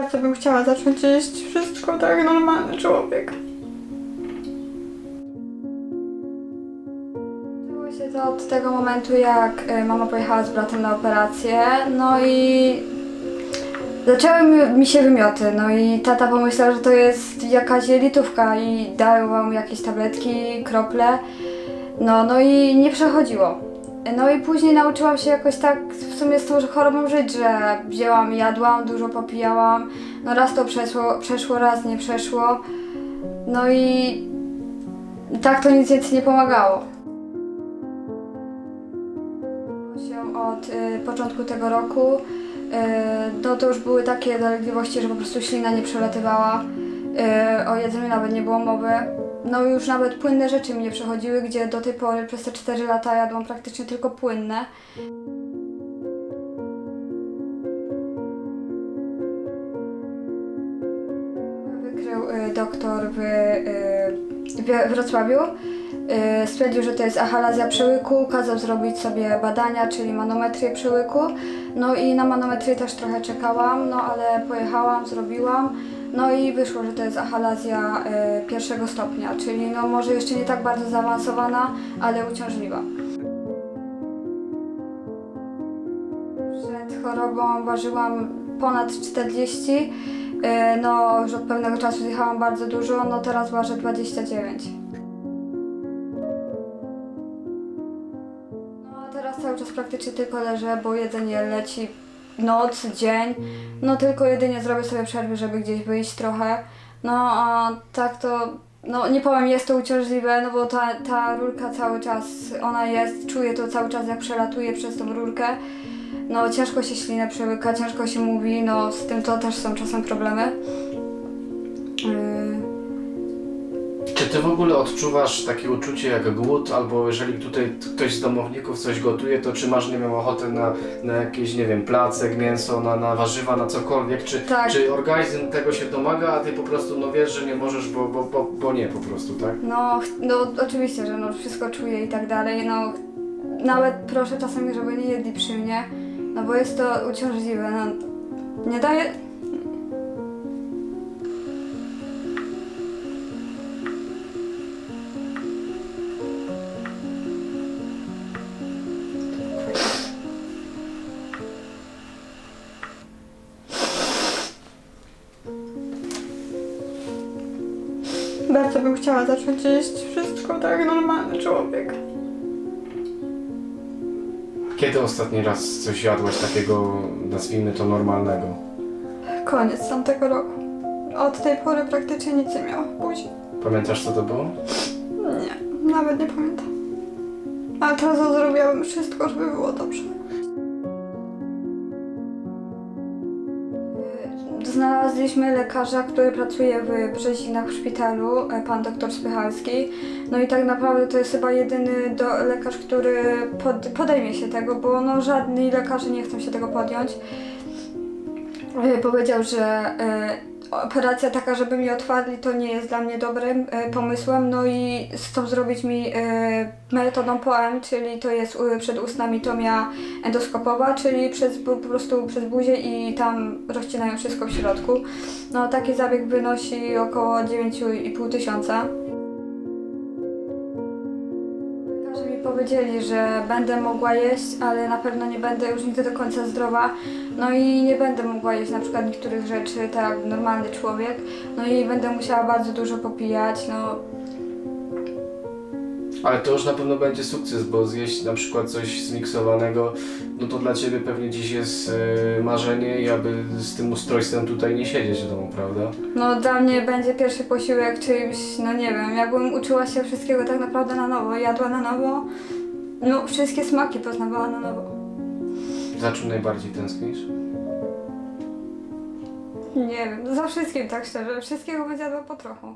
Bardzo bym chciała zacząć jeść wszystko tak jak normalny człowiek. Zaczęło się to od tego momentu, jak y, mama pojechała z bratem na operację, no i zaczęły mi, się wymioty, no i tata pomyślał, że to jest jakaś jelitówka i dają wam jakieś tabletki, krople, no, no i nie przechodziło. No i później nauczyłam się jakoś tak w sumie z tą chorobą żyć, że wzięłam, jadłam, dużo popijałam. No raz to przeszło, przeszło raz nie przeszło. No i tak to nic więcej nie pomagało. się od y, początku tego roku. Y, no to już były takie dolegliwości, że po prostu ślina nie przelatywała. Y, o jedzeniu nawet nie było mowy. No już nawet płynne rzeczy mi nie przechodziły, gdzie do tej pory przez te 4 lata jadłam praktycznie tylko płynne. Wykrył y, doktor w, y, w Wrocławiu. Y, Stwierdził, że to jest achalazja przełyku, kazał zrobić sobie badania, czyli manometrię przełyku. No i na manometrię też trochę czekałam, no ale pojechałam, zrobiłam. No i wyszło, że to jest achalazja y, pierwszego stopnia, czyli no może jeszcze nie tak bardzo zaawansowana, ale uciążliwa. Przed chorobą ważyłam ponad 40, y, no już od pewnego czasu zjechałam bardzo dużo, no teraz ważę 29. czas praktycznie tylko leżę, bo jedzenie leci noc, dzień. No tylko jedynie zrobię sobie przerwy, żeby gdzieś wyjść trochę. No a tak to, no nie powiem, jest to uciążliwe, no bo ta, ta rurka cały czas, ona jest, czuję to cały czas jak przelatuje przez tą rurkę. No ciężko się ślinę przełyka, ciężko się mówi, no z tym to też są czasem problemy. Ty w ogóle odczuwasz takie uczucie jak głód, albo jeżeli tutaj ktoś z domowników coś gotuje, to czy masz, nie wiem, ochotę na, na jakieś, nie wiem, placek, mięso, na, na warzywa, na cokolwiek, czy, Tak. czy organizm tego się domaga, a ty po prostu no wiesz, że nie możesz, bo, bo, bo, bo nie po prostu, tak? No, ch- no oczywiście, że no, wszystko czuję i tak dalej. No, nawet proszę czasami, żeby nie jedli przy mnie, no bo jest to uciążliwe. No, nie daje. Bardzo bym chciała zacząć jeść wszystko tak jak normalny człowiek. Kiedy ostatni raz coś jadłaś takiego, nazwijmy to normalnego? Koniec tamtego roku. Od tej pory praktycznie nic nie miałam buzi. Pamiętasz co to było? Nie, nawet nie pamiętam. Ale teraz zrobiłabym wszystko, żeby było dobrze. Znaleźliśmy lekarza, który pracuje w Brzezinach w szpitalu, e, pan doktor Spychalski. No i tak naprawdę to jest chyba jedyny do, lekarz, który pod, podejmie się tego, bo no, żadni lekarze nie chcą się tego podjąć. E, Powiedział, że e, operacja taka, żeby mi otwarli, to nie jest dla mnie dobrym e, pomysłem. No i chcą zrobić mi e, metodą POM, czyli to jest e, przedustnamitomia endoskopowa, czyli przez, po prostu przez buzię i tam rozcinają wszystko w środku. No taki zabieg wynosi około 9,5 tysiąca. Powiedzieli, że będę mogła jeść, ale na pewno nie będę już nigdy do końca zdrowa. No i nie będę mogła jeść na przykład niektórych rzeczy tak jak normalny człowiek. No i będę musiała bardzo dużo popijać, no Ale to już na pewno będzie sukces, bo zjeść na przykład coś zmiksowanego, no to dla ciebie pewnie dziś jest e, marzenie i aby z tym ustrojstwem tutaj nie siedzieć w domu, prawda? No dla mnie będzie pierwszy posiłek czymś, no nie wiem, jakbym uczyła się wszystkiego tak naprawdę na nowo, jadła na nowo, no wszystkie smaki poznawała na nowo. Za czym najbardziej tęsknisz? Nie wiem, za wszystkim tak szczerze, wszystkiego bym zjadła po trochu.